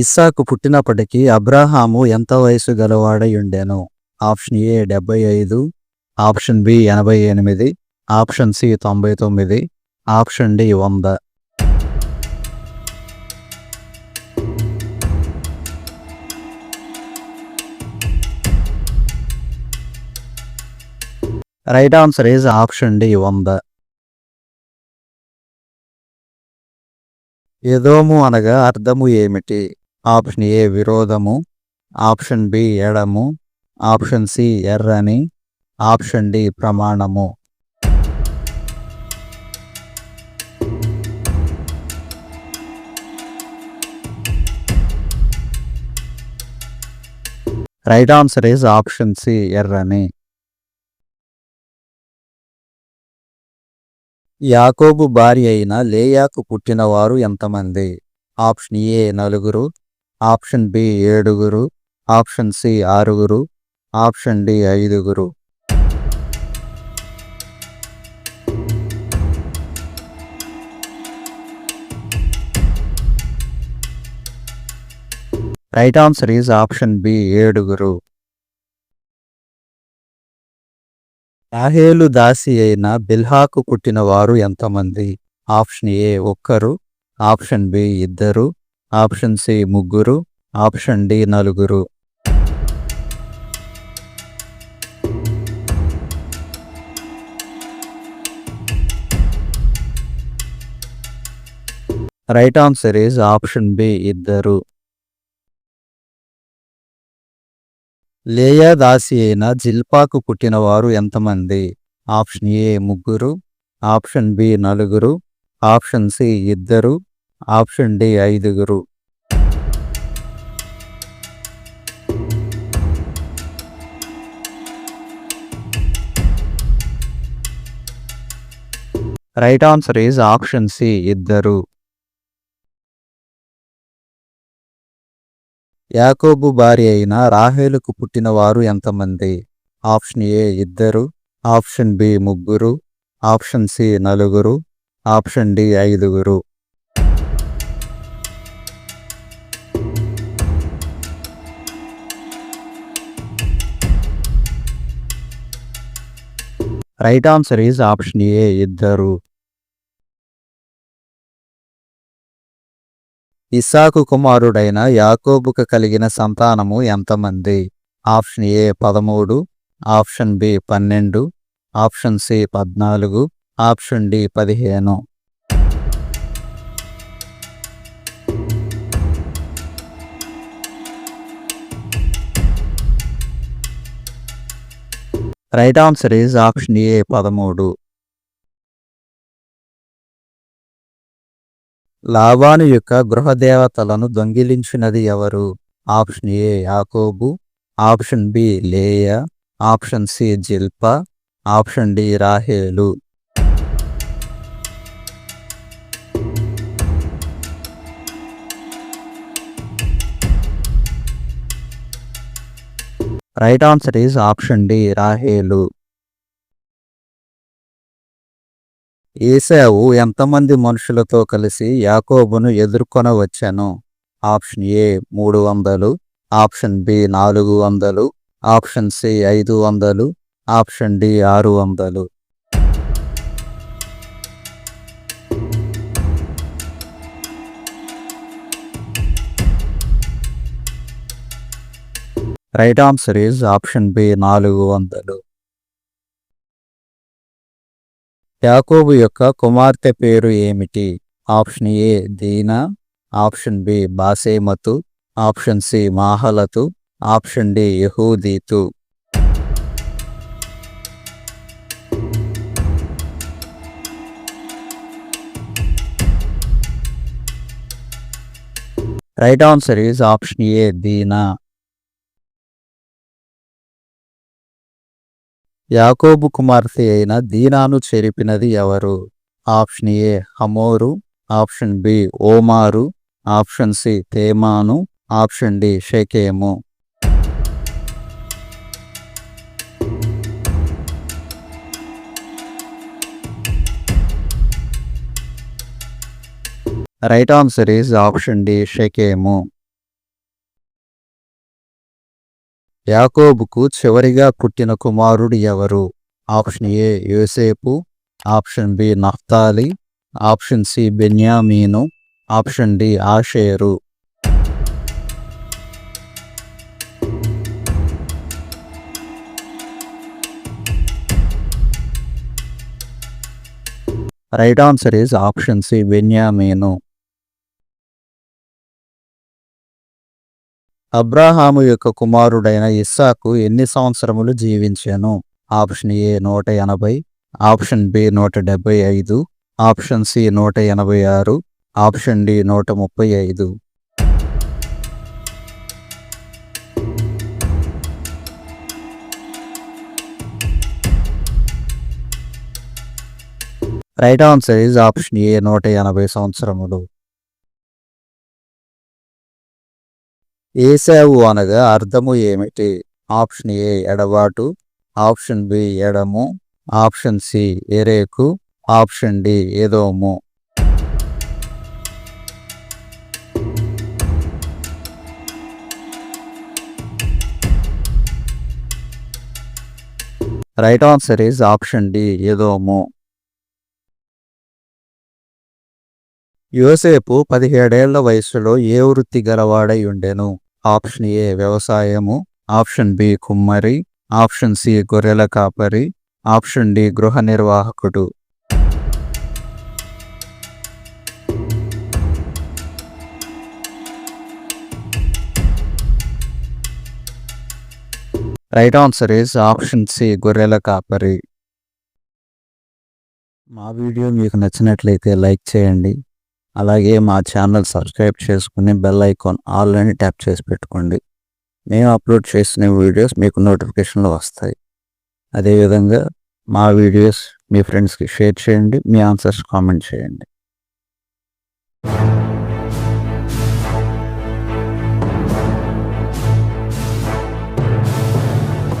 ఇస్సాకు పుట్టినప్పటికీ అబ్రాహాము ఎంత వయసు గలవాడై ఉండెను? ఆప్షన్ ఏ డెబ్బై ఐదు ఆప్షన్ బి ఎనభై ఎనిమిది ఆప్షన్ సి తొంభై తొమ్మిది ఆప్షన్ డి వంద. Right answer is option D వంద. ఏదోము అనగా అర్థము ఏమిటి? ఆప్షన్ ఏ విరోధము ఆప్షన్ బి ఎడము ఆప్షన్ సి ఎర్రని ఆప్షన్ డి ప్రమాణము. Right answer is option C ఎర్రని. యాకోబు భార్య అయిన లేయాకు పుట్టినవారు ఎంతమంది? ఆప్షన్ ఏ నలుగురు ఆప్షన్ బి ఏడుగురు ఆప్షన్ సి ఆరుగురు ఆప్షన్ డి ఐదుగురు. Right answer is option B ఏడుగురు. రాహేలు దాసి అయిన బిల్హాకు పుట్టినవారు ఎంతమంది? ఆప్షన్ ఏ ఒక్కరు ఆప్షన్ బి ఇద్దరు ఆప్షన్ సి ముగ్గురు ఆప్షన్ డి నలుగురు. Right answer is option B ఇద్దరు. లేయా దాసి అయిన జిల్పాకు పుట్టినవారు ఎంతమంది? ఆప్షన్ ఏ ముగ్గురు ఆప్షన్ బి నలుగురు ఆప్షన్ సి ఇద్దరు ఆప్షన్ డి ఐదుగురు. Right answer is option C ఇద్దరు. యాకోబు భార్య అయిన రాహేలుకు పుట్టినవారు ఎంతమంది? ఆప్షన్ ఏ ఇద్దరు. ఆప్షన్ బి ముగ్గురు. ఆప్షన్ సి నలుగురు. ఆప్షన్ డి ఐదుగురు. Right answer is option A ఇద్దరు. ఇస్సాకు కుమారుడైన యాకోబుకు కలిగిన సంతానము ఎంతమంది? ఆప్షన్ ఏ పదమూడు. ఆప్షన్ బి పన్నెండు. ఆప్షన్ సి పద్నాలుగు. ఆప్షన్ డి పదిహేను. Right answer is option A పదమూడు లాభాను యొక్క గృహదేవతలను దొంగిలించినది ఎవరు? Option A Yakobu. Option B Leya. Option C Zilpa. Option D Rahelu. Right answer is option D Rahelu. Esavu ఎంతమంది మనుషులతో కలిసి యాకోబును ఎదుర్కొనవచ్చాను? ఆప్షన్ ఏ మూడు వందలు ఆప్షన్ బి నాలుగు వందలు ఆప్షన్ సి ఐదు వందలు ఆప్షన్ డి ఆరు వందలు. Right answer is option B నాలుగు వందలు. యాకోబు యొక్క కుమార్తె పేరు ఏమిటి? Option A Dina. Option B Basematu. Option C Mahalatu. Option D Yahuditu. Right answer is option A Dina. Yakobu కుమార్తె అయిన దీనాను చెరిపినది ఎవరు? Option A Hamoru option B Omaru option C Temanu option D Shekemu. Right answer is option D Shekemu. యాకోబుకు చివరిగా పుట్టిన కుమారుడు ఎవరు? Option A Yosepu option B Naftali option C Benyaminu option D Asheru. Right answer is option C Benyaminu. Abrahamu యొక్క కుమారుడైన ఇస్సాకు ఎన్ని సంవత్సరములు జీవించాను? Option A నూట ఎనభై ఆప్షన్ బి నూట డెబ్బై ఐదు ఆప్షన్ సి నూట ఎనభై ఆరు ఆప్షన్ డి నూట ముప్పై ఐదు. Right answer is option A నూట ఎనభై సంవత్సరములు. ఏసావు అనగా అర్థము ఏమిటి? ఆప్షన్ ఏ ఎడబాటు ఆప్షన్ బి ఎడము option C ఎరేకు option D Edomu. Right answer is option D Edomu. Yosepu పదిహేడేళ్ళ వయసులో ఏ వృత్తి గలవాడై ఉండెను? ఆప్షన్ ఏ వ్యవసాయము ఆప్షన్ బి కుమ్మరి ఆప్షన్ సి గొర్రెల కాపరి ఆప్షన్ డి గృహ నిర్వాహకుడు. Right answer is option C గొర్రెల కాపరి. మా వీడియో మీకు నచ్చినట్లయితే లైక్ చేయండి. అలాగే మా ఛానల్ సబ్స్క్రైబ్ చేసుకుని బెల్ ఐకాన్ ఆల్ అని ట్యాప్ చేసి పెట్టుకోండి. మేము అప్లోడ్ చేసిన వీడియోస్ మీకు నోటిఫికేషన్లు వస్తాయి. అదేవిధంగా మా వీడియోస్ మీ ఫ్రెండ్స్కి షేర్ చేయండి మీ ఆన్సర్స్ కామెంట్ చేయండి.